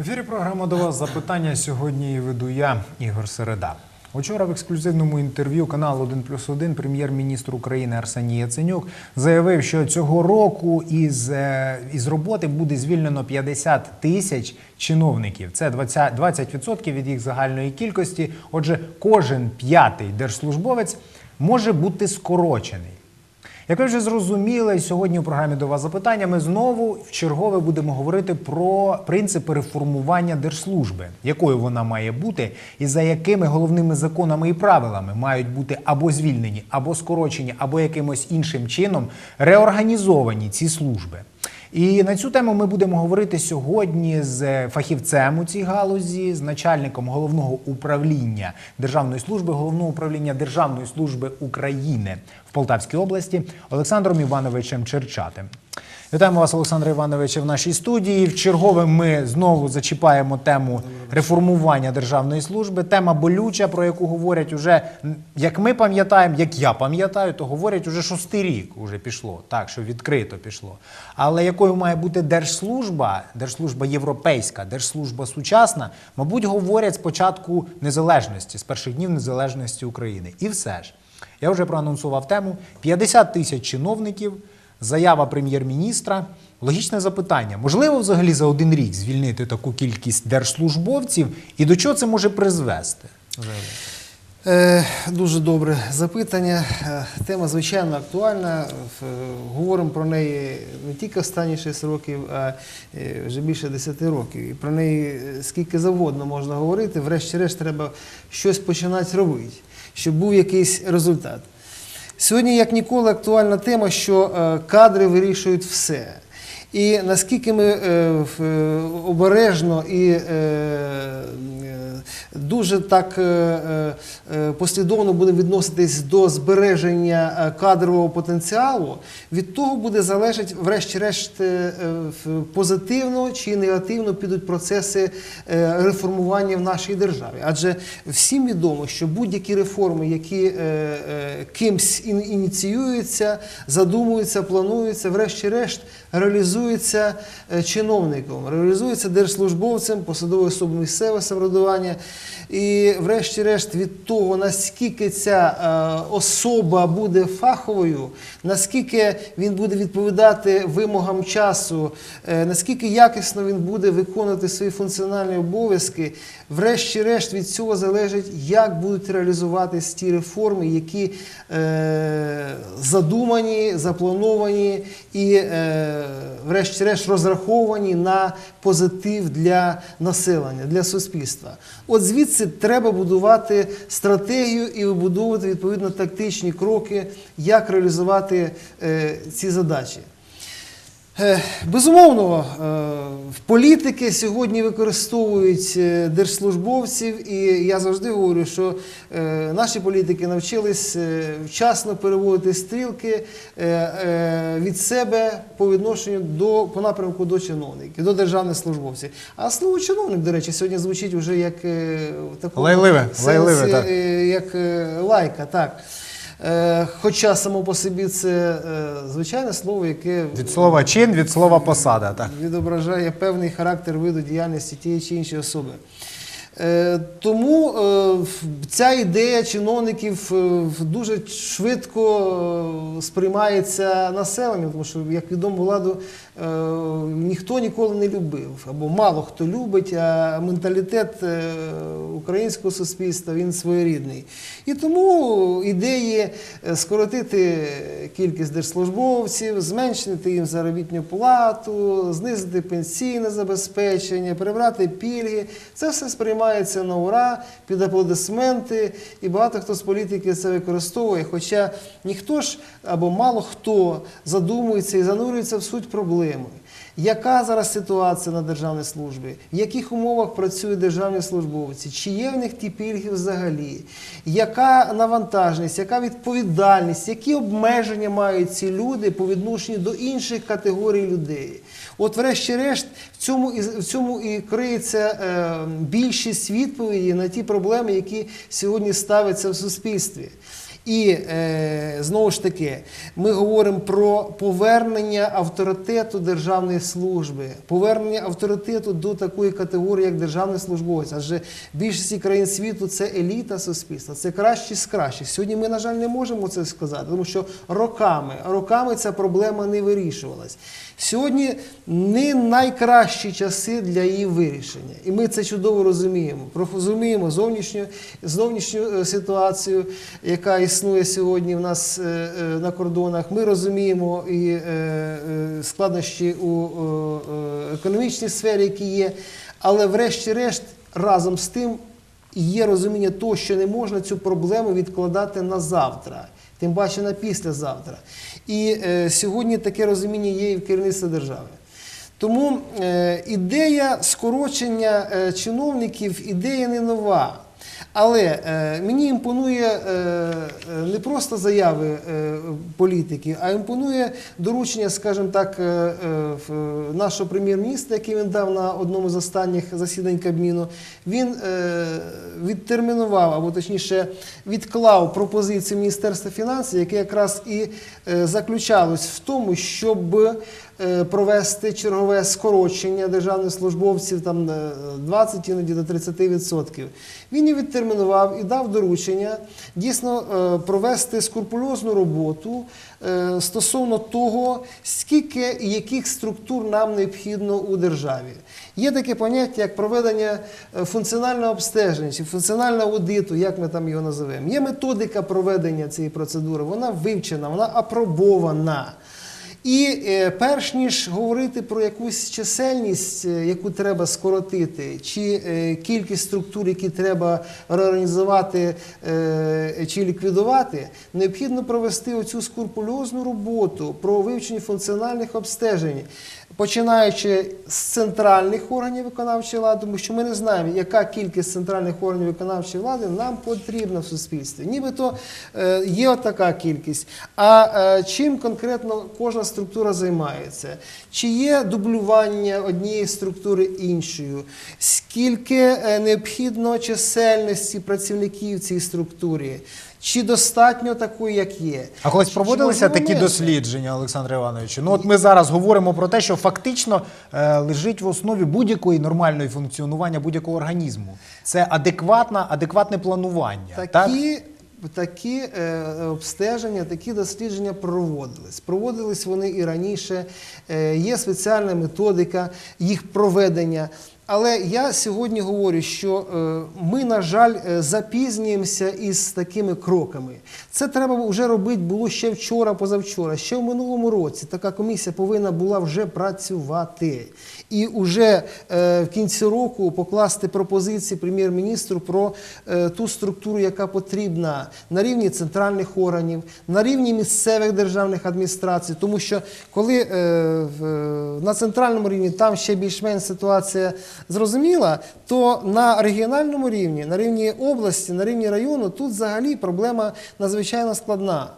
Ефірі програма до вас запитання. Сьогодні веду я, Ігор Середа. Учора в ексклюзивному інтерв'ю каналу 1 плюс 1 прем'єр-міністр України Арсеній Яценюк заявив, що цього року із, е, із роботи буде звільнено 50 тисяч чиновників. Це 20%, 20% від їх загальної кількості. Отже, кожен п'ятий держслужбовець може бути скорочений. Як ви вже зрозуміли, сьогодні у програмі до вас запитання ми знову в чергове будемо говорити про принципи реформування держслужби, якою вона має бути, і за якими головними законами і правилами мають бути або звільнені, або скорочені, або якимось іншим чином реорганізовані ці служби. І на цю тему ми будемо говорити сьогодні з фахівцем у цій галузі, з начальником головного управління Державної служби, головного управління Державної служби України в Полтавській області Олександром Івановичем Черчатим. Вітаємо вас, Олександре Івановичу, в нашій студії. В чергове ми знову зачіпаємо тему реформування державної служби. Тема болюча, про яку говорять уже, як ми пам'ятаємо, як я пам'ятаю, то говорять уже шостий рік уже пішло, так що відкрито пішло. Але якою має бути держслужба, держслужба європейська, держслужба сучасна, мабуть, говорять з початку незалежності, з перших днів незалежності України. І все ж, я вже проанонсував тему: 50 тисяч чиновників. Заява прем'єр-міністра. Логічне запитання: можливо, взагалі за один рік звільнити таку кількість держслужбовців, і до чого це може призвести? Е, Дуже добре запитання. Е, Тема звичайно актуальна. Е, Говоримо про неї не тільки останні 6 років, а е, вже більше 10 років. І про неї скільки завгодно можна говорити. Врешті-решт треба щось починати робити, щоб був якийсь результат. Сьогодні, як ніколи, актуальна тема, що е, кадри вирішують все. І наскільки ми е, е, обережно і дуже так е, е, е, послідовно будемо відноситись до збереження кадрового потенціалу, від того буде залежати, врешті-решт, позитивно чи негативно підуть процеси реформування в нашій державі. Адже всім відомо, що будь-які реформи, які кимсь ін- ініціюються, задумуються, плануються, врешті-решт реалізуються чиновником, реалізуються держслужбовцем, посадовою особою місцевого самоврядування. І, врешті-решт, від того, наскільки ця е, особа буде фаховою, наскільки він буде відповідати вимогам часу, е, наскільки якісно він буде виконувати свої функціональні обов'язки, врешті-решт від цього залежить, як будуть реалізуватись ті реформи, які е, задумані, заплановані і, е, врешті-решт, розраховані на позитив для населення, для суспільства. От звідси треба будувати стратегію і вибудовувати відповідно тактичні кроки, як реалізувати е, ці задачі. Е, Безумовно, е, в політики сьогодні використовують е, держслужбовців, і я завжди говорю, що наші політики навчились вчасно переводити стрілки від себе по відношенню до по напрямку до чиновників, до державних службовців. А слово чиновник, до речі, сьогодні звучить вже як в такому Лайливе, сенсі, лайливе, так. як лайка, так. Е, Хоча само по собі це е, звичайне слово, яке Від слова чин, від слова посада. Так. відображає певний характер виду діяльності тієї чи іншої особи. Е, Тому ця ідея чиновників дуже швидко сприймається населенням, тому що, як відомо, владу ніхто ніколи не любив, або мало хто любить, а менталітет е, українського суспільства він своєрідний. І тому ідеї е, скоротити кількість держслужбовців, зменшити їм заробітну плату, знизити пенсійне забезпечення, прибрати пільги, це все сприймається на ура, під аплодисменти, і багато хто з політиків це використовує. Хоча ніхто ж або мало хто задумується і занурюється в суть проблеми. Яка зараз ситуація на державній службі? В яких умовах працюють державні службовці? Чи є в них ті пільги взагалі? Яка навантаженість, яка відповідальність, які обмеження мають ці люди по відношенню до інших категорій людей? От, врешті-решт, в цьому і в цьому і криється е, більшість відповіді на ті проблеми, які сьогодні ставляться в суспільстві. І е, знову ж таки, ми говоримо про повернення авторитету державної служби, повернення авторитету до такої категорії, як державний службовець. Адже в більшості країн світу це еліта суспільства, це кращі з кращих. Сьогодні ми, на жаль, не можемо це сказати, тому що роками, роками ця проблема не вирішувалась. Сьогодні не найкращі часи для її вирішення. І ми це чудово розуміємо. Розуміємо зовнішню, зовнішню е, ситуацію, яка існує сьогодні в нас е, е, на кордонах. Ми розуміємо і е, складнощі у економічній сфері, які є. Але врешті-решт, разом з тим, є розуміння того, що не можна цю проблему відкладати на завтра, тим паче на післязавтра. І сьогодні таке розуміння є і в керівництві держави. Тому ідея скорочення чиновників ідея не нова. Але е, мені імпонує е, е, не просто заяви політиків, а імпонує доручення, скажімо так, нашого прем'єр-міністра, який він дав на одному з останніх засідань Кабміну. Він відтермінував, або точніше відклав пропозицію Міністерства фінансів, яке якраз і заключалось в тому, щоб провести чергове скорочення державних службовців там е, 20 іноді до 30%. Він і відтермінував і дав доручення дійсно е, провести скрупульозну роботу е, стосовно того, скільки і яких структур нам необхідно у державі. Є таке поняття, як проведення е, функціонального обстеження чи функціонального аудиту, як ми там його називаємо. Є методика проведення цієї процедури, вона вивчена, вона апробована. І е, перш ніж говорити про якусь чисельність, е, яку треба скоротити, чи е, кількість структур, які треба реорганізувати чи ліквідувати, необхідно провести оцю скрупульозну роботу про вивчення функціональних обстежень, починаючи з центральних органів виконавчої влади, тому що ми не знаємо, яка кількість центральних органів виконавчої влади нам потрібна в суспільстві. Нібито е, є така кількість. А е, чим конкретно кожна структура займається? Чи є дублювання однієї структури іншою? Скільки е, необхідно чисельності працівників в цій структурі? Чи достатньо такої, як є? А колись проводилися такі дослідження, Олександре Івановичу? Ну от ми зараз говоримо про те, що фактично е, лежить в основі будь-якої нормальної функціонування будь-якого організму. Це адекватна, адекватне планування. так? Такі, такі е, обстеження, такі дослідження проводились. Проводились вони і раніше. Е, є спеціальна методика їх проведення. Але я сьогодні говорю, що е, ми, на жаль, е, запізнюємося із такими кроками. Це треба вже робити було ще вчора, позавчора, ще в минулому році. Така комісія повинна була вже працювати. І вже е, в кінці року покласти пропозиції прем'єр-міністру про е, ту структуру, яка потрібна на рівні центральних органів, на рівні місцевих державних адміністрацій. Тому що коли е, на центральному рівні там ще більш-менш ситуація зрозуміла, то на регіональному рівні, на рівні області, на рівні району, тут взагалі проблема надзвичайно складна.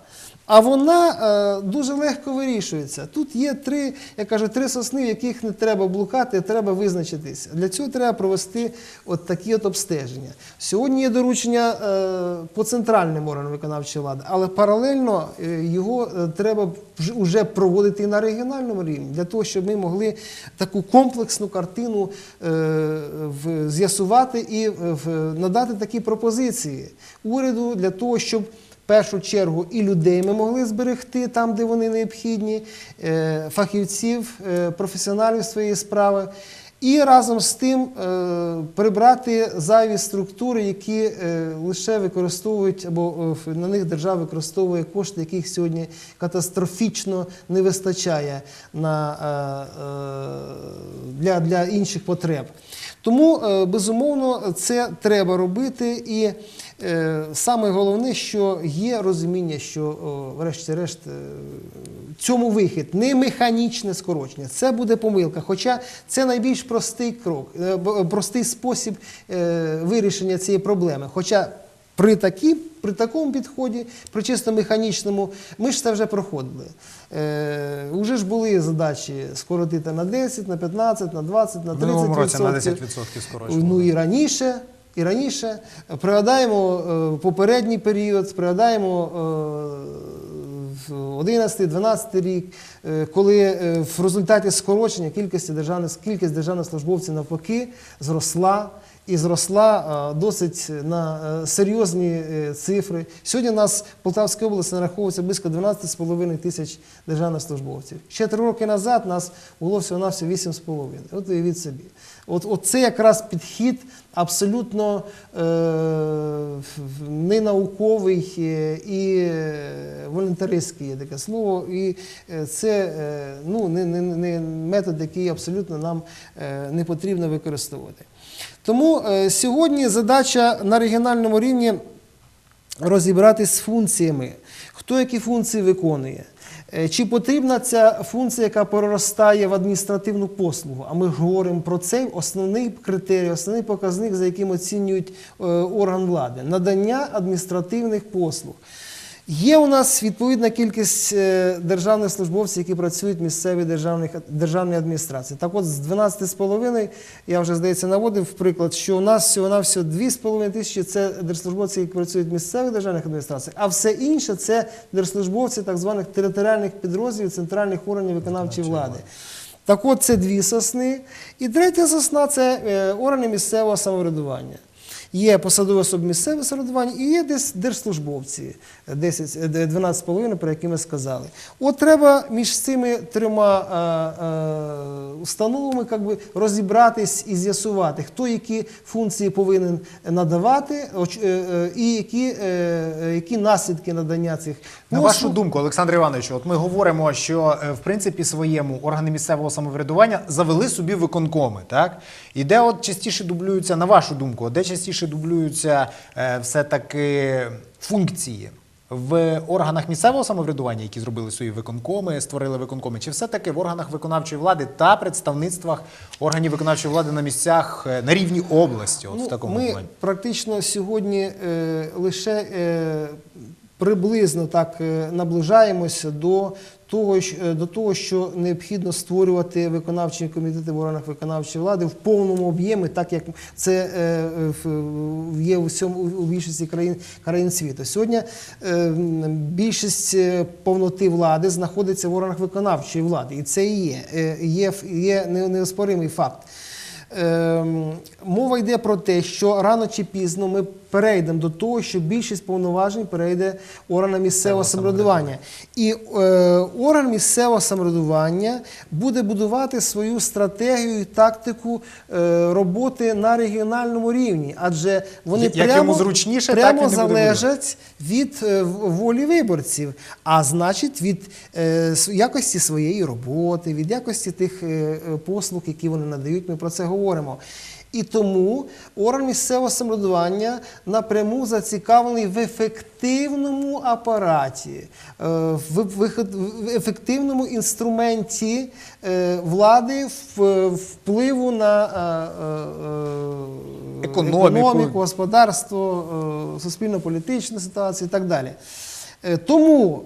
А вона е, дуже легко вирішується. Тут є три, я кажу, три сосни, в яких не треба блукати, треба визначитися. Для цього треба провести от такі от обстеження. Сьогодні є доручення е, по центральним органам виконавчої влади, але паралельно е, його треба вже- проводити і на регіональному рівні, для того, щоб ми могли таку комплексну картину в- з'ясувати і в- надати такі пропозиції уряду для того, щоб першу чергу і людей ми могли зберегти там, де вони необхідні, е, фахівців, е, професіоналів своєї справи. І разом з тим е, прибрати зайві структури, які лише використовують або на них держава використовує кошти, яких сьогодні катастрофічно не вистачає на, для, для інших потреб. Тому, безумовно, це треба робити. І саме головне, що є розуміння, що, врешті-решт, е, цьому вихід не механічне скорочення. Це буде помилка. Хоча це найбільш простий крок, е, простий спосіб е, вирішення цієї проблеми. Хоча при, такі, при такому підході, при чисто механічному, ми ж це вже проходили. Е, уже ж були задачі скоротити на 10, на 15, на 20, на 30%. В минулому році на 10% скорочували. Ну і раніше. І раніше, пригадаємо е, попередній період, пригадаємо е, 11-12 рік, е, коли е, в результаті скорочення кількість державних службовців навпаки зросла. І зросла е, досить на е, серйозні е, цифри. Сьогодні у нас в Полтавській області нараховується близько 12,5 тисяч державних службовців. Ще три роки назад нас було всього навсього 8,5. От уявіть собі. От, от це якраз підхід абсолютно е, ненауковий і волонтеристський є таке слово. І це ну, не, не, не метод, який абсолютно нам не потрібно використовувати. Тому е, сьогодні задача на регіональному рівні розібратись з функціями, хто які функції виконує. Е, Чи потрібна ця функція, яка переростає в адміністративну послугу? А ми говоримо про цей основний критерій, основний показник, за яким оцінюють е, орган влади надання адміністративних послуг. Є у нас відповідна кількість е, державних службовців, які працюють в місцевій державній адміністрації. Так от з 12,5, я вже, здається, наводив приклад, що у нас всього-навсього 2,5 тисячі це держслужбовці, які працюють в місцевих державних адміністраціях, а все інше це держслужбовці так званих територіальних підрозділів центральних органів виконавчої влади. Так от це дві сосни. І третя сосна це е, органи місцевого самоврядування. Є посадові особи місцевого самоврядування і є десь держслужбовці 10, е, 12,5, про які ми сказали. От треба між цими трьома е, е, установами би, розібратись і з'ясувати, хто які функції повинен надавати і які, які наслідки надання цих На вашу думку, Олександр Іванович, от ми говоримо, що в принципі своєму органи місцевого самоврядування завели собі виконкоми, так? І де от частіше дублюються, на вашу думку, де частіше дублюються е, все-таки функції? В органах місцевого самоврядування, які зробили свої виконкоми, створили виконкоми, чи все-таки в органах виконавчої влади та представництвах органів виконавчої влади на місцях е, на рівні області? От в такому Ну, ми плані? практично сьогодні е, лише е, приблизно так е, наближаємося до того, е, до того, що необхідно створювати виконавчі комітети в органах виконавчої влади в повному об'ємі, так як це е, в- є у всьому у більшості країн країн світу. Сьогодні е, більшість повноти влади знаходиться в органах виконавчої влади, і це є, є, є неоспоримий факт. Ем, Мова йде про те, що рано чи пізно ми перейдемо до того, що більшість повноважень перейде органам місцевого самоврядування. І е, орган місцевого самоврядування буде будувати свою стратегію і тактику е, роботи на регіональному рівні, адже вони Як йому прямо, зручніше, прямо буде залежать від е, волі виборців, а значить від е, якості своєї роботи, від якості тих е, е, послуг, які вони надають. Ми про це говоримо. І тому орган місцевого самоврядування напряму зацікавлений в ефективному апараті, е, в, ефективному інструменті е, влади впливу на е, е, е, Економіку. господарство, суспільно-політичну ситуацію і так далі. Тому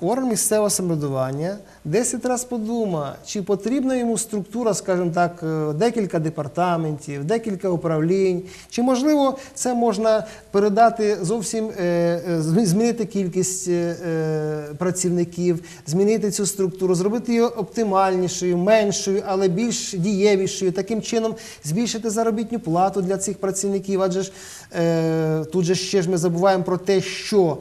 орган місцевого самоврядування 10 разів подумає, чи потрібна йому структура, скажімо так, е, декілька департаментів, декілька управлінь, чи можливо це можна передати зовсім е, е, змі- змінити кількість працівників, змінити цю структуру, зробити її оптимальнішою, меншою, але більш дієвішою, таким чином збільшити заробітну плату для цих працівників. Адже ж тут же ще ж ми забуваємо про те, що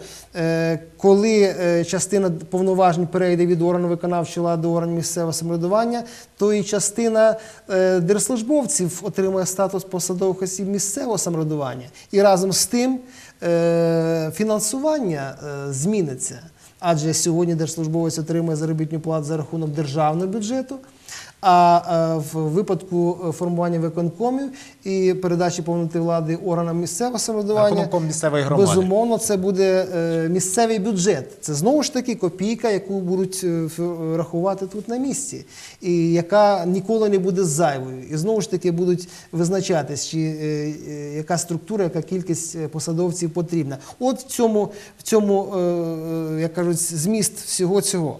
коли частина повноважень перейде від органу виконавчої влади органів місцевого самоврядування, то і частина е, держслужбовців отримує статус посадових осіб місцевого самоврядування. І разом з тим е, фінансування е, зміниться. Адже сьогодні держслужбовець отримує заробітну плату за рахунок державного бюджету. А е, в випадку е, формування виконкомів і передачі повноти влади органам місцевого самоврядування безумовно це буде е, місцевий бюджет. Це знову ж таки копійка, яку будуть рахувати тут на місці, і яка ніколи не буде зайвою. І знову ж таки будуть визначатись, чи яка структура, яка кількість посадовців потрібна. От в цьому, в цьому як кажуть, зміст всього цього.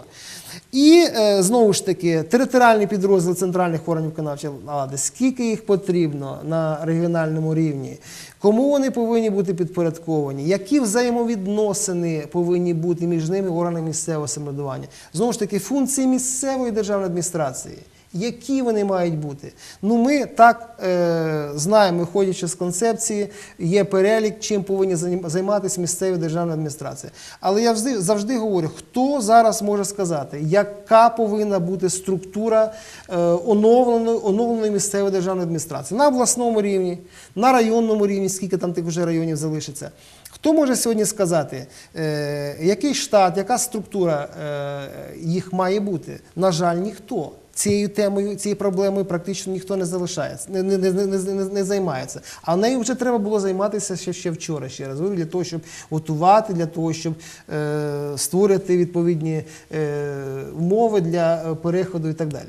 І е, знову ж таки, територіальний підрозділ центральних органів виконавчої влади, скільки їх потрібно на регіональному рівні, кому вони повинні бути підпорядковані, які взаємовідносини повинні бути між ними органами місцевого самоврядування. Знову ж таки, функції місцевої державної адміністрації. Які вони мають бути? Ну, ми так е, знаємо, виходячи з концепції, є перелік, чим повинні займатися місцеві державні адміністрації. Але я завжди, завжди говорю, хто зараз може сказати, яка повинна бути структура е, оновленої, оновленої місцевої державної адміністрації на обласному рівні, на районному рівні, скільки там тих вже районів залишиться. Хто може сьогодні сказати, е, який штат, яка структура е, їх має бути? На жаль, ніхто. Цією темою, цією проблемою практично ніхто не залишається, не, не, не, не, не, займається. А нею вже треба було займатися ще, ще вчора, ще раз говорю, для того, щоб готувати, для того, щоб е, створити відповідні е, умови для е, переходу і так далі.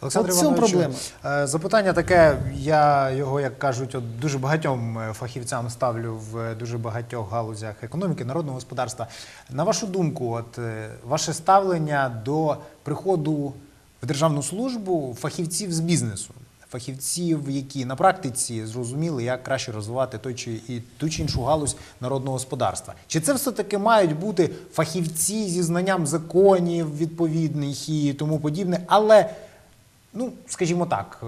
Олександр От Івановичу, проблема. е, Запитання таке, я його, як кажуть, от дуже багатьом е, фахівцям ставлю в дуже багатьох галузях економіки, народного господарства. На вашу думку, от ваше ставлення до приходу державну службу фахівців з бізнесу, фахівців, які на практиці зрозуміли, як краще розвивати той чи і ту чи іншу галузь народного господарства. Чи це все таки мають бути фахівці зі знанням законів відповідних і тому подібне, але ну, скажімо так, е,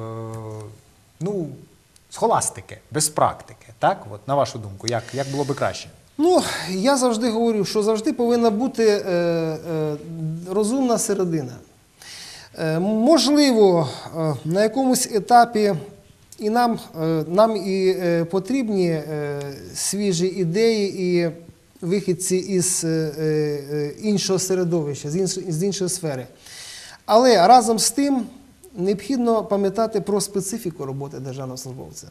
ну, схоластики, без практики, так? От, на вашу думку, як, як було би краще? Ну, я завжди говорю, що завжди повинна бути е, е, розумна середина. Е, можливо, е, на якомусь етапі і нам, е, нам і потрібні свіжі ідеї і вихідці із іншого середовища, з іншої сфери. Але разом з тим необхідно пам'ятати про специфіку роботи державного службовця.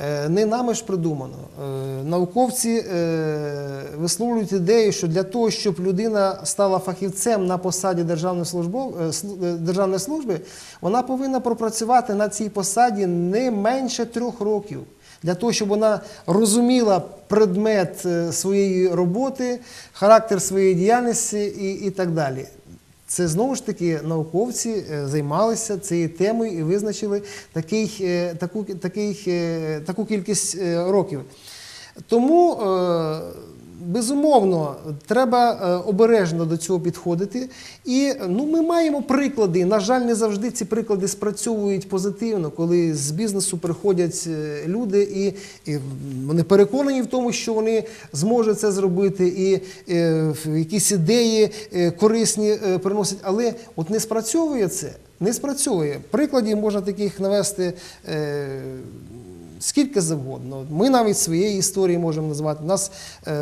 Е, Не нами ж придумано. Е, Науковці е, висловлюють ідею, що для того, щоб людина стала фахівцем на посаді державної, служби, вона повинна пропрацювати на цій посаді не менше трьох років. Для того, щоб вона розуміла предмет своєї роботи, характер своєї діяльності і так далі. Це знову ж таки науковці е, займалися цією темою і визначили такий, е, таку, такий, е, таку кількість років. Тому, безумовно, треба е, обережно до цього підходити. І ну, ми маємо приклади. На жаль, не завжди ці приклади спрацьовують позитивно, коли з бізнесу приходять е, люди і, і вони переконані в тому, що вони зможуть це зробити, і е, в- якісь ідеї е, корисні е, приносять. Але от не спрацьовує це. Не спрацьовує. Прикладів можна таких навести. Е, Скільки завгодно. Ми навіть своєї історії можемо назвати. У нас е,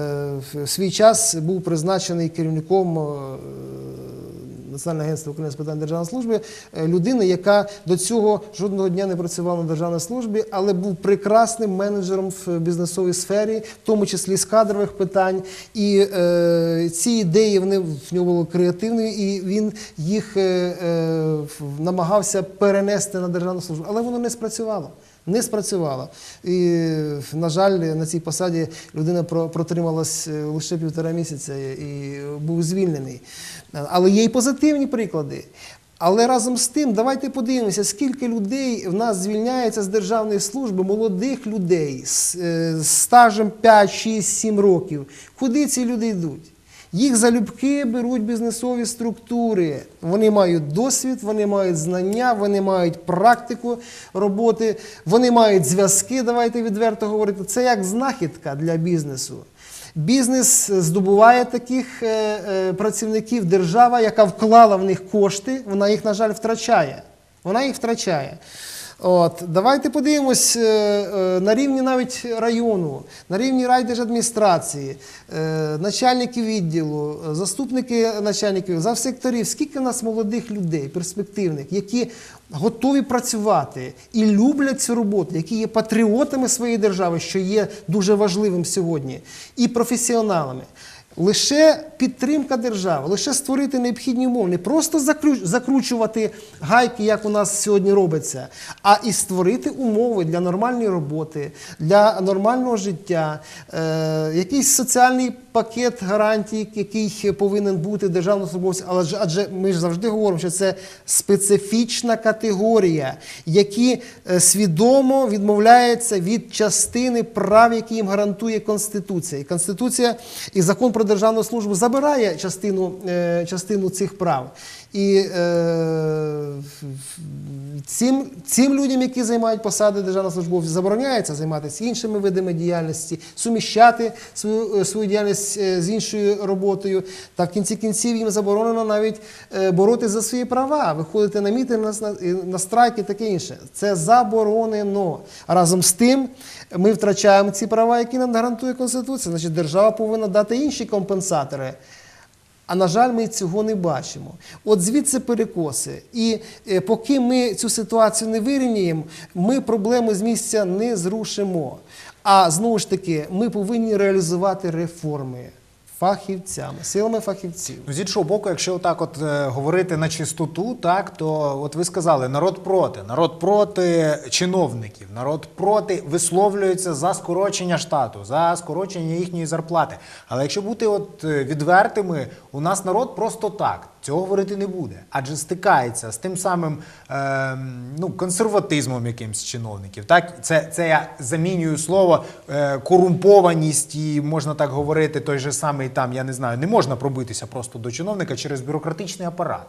в свій час був призначений керівником е, Національного агентства України з питань державної служби е, людина, яка до цього жодного дня не працювала на державній службі, але був прекрасним менеджером в бізнесовій сфері, в тому числі з кадрових питань. І ці ідеї вони в нього були креативні, і він їх намагався перенести на державну службу, але воно не спрацювало. Не спрацювало. І, на жаль, на цій посаді людина про- протрималась е, лише півтора місяця і був звільнений. Але є й позитивні приклади. Але разом з тим, давайте подивимося, скільки людей в нас звільняється з державної служби, молодих людей з, е, стажем 5, 6, 7 років. Куди ці люди йдуть? Їх залюбки беруть бізнесові структури. Вони мають досвід, вони мають знання, вони мають практику роботи, вони мають зв'язки, давайте відверто говорити. Це як знахідка для бізнесу. Бізнес здобуває таких е, е, працівників, держава, яка вклала в них кошти, вона їх, на жаль, втрачає. Вона їх втрачає. От, давайте подивимось е, е, на рівні навіть району, на рівні райдержадміністрації, е, начальники відділу, заступники начальників, завсекторів. Скільки в нас молодих людей, перспективних, які готові працювати і люблять цю роботу, які є патріотами своєї держави, що є дуже важливим сьогодні, і професіоналами. Лише підтримка держави, лише створити необхідні умови, не просто закручувати гайки, як у нас сьогодні робиться, а і створити умови для нормальної роботи, для нормального життя, е, якийсь соціальний пакет гарантій, який повинен бути державним службовцям. Але адже ми ж завжди говоримо, що це специфічна категорія, які е, свідомо відмовляються від частини прав, які їм гарантує Конституція. І Конституція і закон про державну службу забирає частину, е, частину цих прав. І е, цим, цим людям, які займають посади державного службовця, забороняється займатися іншими видами діяльності, суміщати свою, е, свою діяльність е, з іншою роботою. Та в кінці кінців їм заборонено навіть е, боротися за свої права, виходити на мітинги, на, на, страйки таке інше. Це заборонено. Разом з тим ми втрачаємо ці права, які нам гарантує Конституція. Значить, держава повинна дати інші компенсатори. А на жаль, ми цього не бачимо. От звідси перекоси. І е, поки ми цю ситуацію не вирівняємо, ми проблеми з місця не зрушимо. А знову ж таки, ми повинні реалізувати реформи фахівцями, силами фахівців. Ну, з іншого боку, якщо так от е, говорити на чистоту, так то от ви сказали, народ проти, народ проти чиновників, народ проти висловлюється за скорочення штату, за скорочення їхньої зарплати. Але якщо бути от е, відвертими, у нас народ просто так. Цього говорити не буде, адже стикається з тим самим е, ну, консерватизмом якимсь чиновників. Так, це, це я замінюю слово е, корумпованість, і можна так говорити, той же самий там, я не знаю, не можна пробитися просто до чиновника через бюрократичний апарат.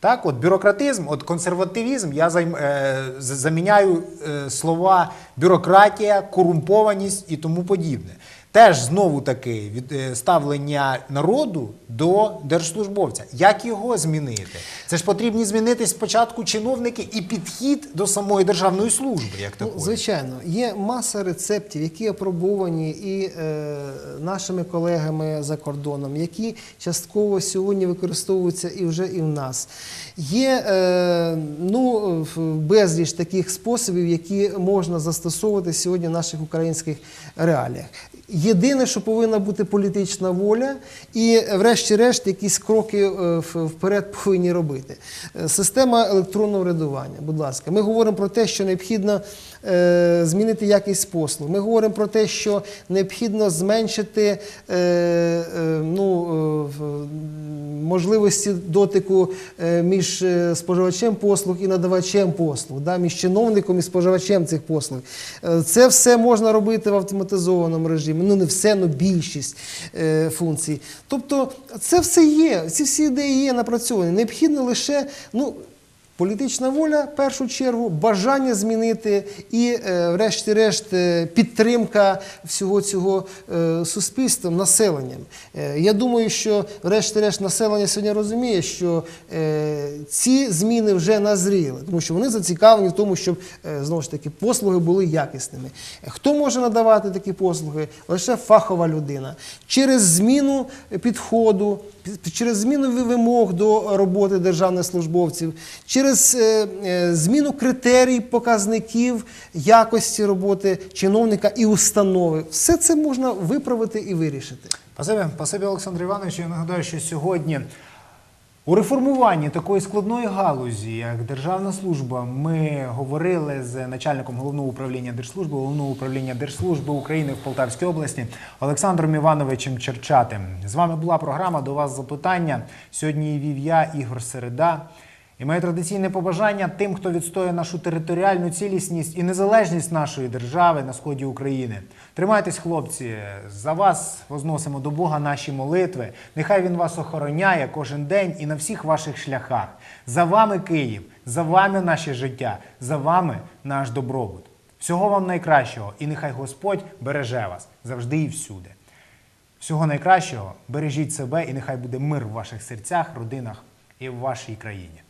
Так, от бюрократизм, от консервативізм, я займ, е, заміняю е, слова бюрократія, корумпованість і тому подібне. Теж знову таки від е, ставлення народу до держслужбовця. Як його змінити? Це ж потрібні змінити спочатку чиновники і підхід до самої державної служби, як Ну, звичайно, є маса рецептів, які опробовані і е, нашими колегами за кордоном, які частково сьогодні використовуються і вже і в нас. Є е, ну, безліч таких способів, які можна застосовувати сьогодні в наших українських реаліях. Єдине, що повинна бути політична воля, і, врешті-решт, якісь кроки е, вперед повинні робити. Е, Система електронного врядування, будь ласка, ми говоримо про те, що необхідно е, змінити якість послуг. Ми говоримо про те, що необхідно зменшити ну, можливості дотику між споживачем послуг і надавачем послуг, да, між чиновником і споживачем цих послуг. Це все можна робити в автоматизованому режимі. Ну не все, ну більшість е, функцій. Тобто, це все є, ці всі ідеї є напрацьовані. Необхідно лише ну. Політична воля, в першу чергу, бажання змінити і, е, врешті-решт, е, підтримка всього цього е, суспільством, населенням. Е, Я думаю, що, врешті-решт, населення сьогодні розуміє, що ці зміни вже назріли, тому що вони зацікавлені в тому, щоб знову ж таки послуги були якісними. Хто може надавати такі послуги? Лише фахова людина. Через зміну підходу, через зміну вимог до роботи державних службовців, через е, е, зміну критерій, показників якості роботи чиновника і установи. Все це можна виправити і вирішити. Спасибі, спасибі, Олександр Іванович. Я нагадаю, що сьогодні у реформуванні такої складної галузі, як державна служба, ми говорили з начальником головного управління Держслужби, головного управління Держслужби України в Полтавській області Олександром Івановичем Черчатим. З вами була програма до вас запитання. Сьогодні вів я, Ігор Середа. І моє традиційне побажання тим, хто відстоює нашу територіальну цілісність і незалежність нашої держави на сході України. Тримайтесь, хлопці, за вас возносимо до Бога наші молитви. Нехай він вас охороняє кожен день і на всіх ваших шляхах. За вами Київ, за вами наше життя, за вами наш добробут. Всього вам найкращого, і нехай Господь береже вас завжди і всюди. Всього найкращого, бережіть себе, і нехай буде мир в ваших серцях, родинах і в вашій країні.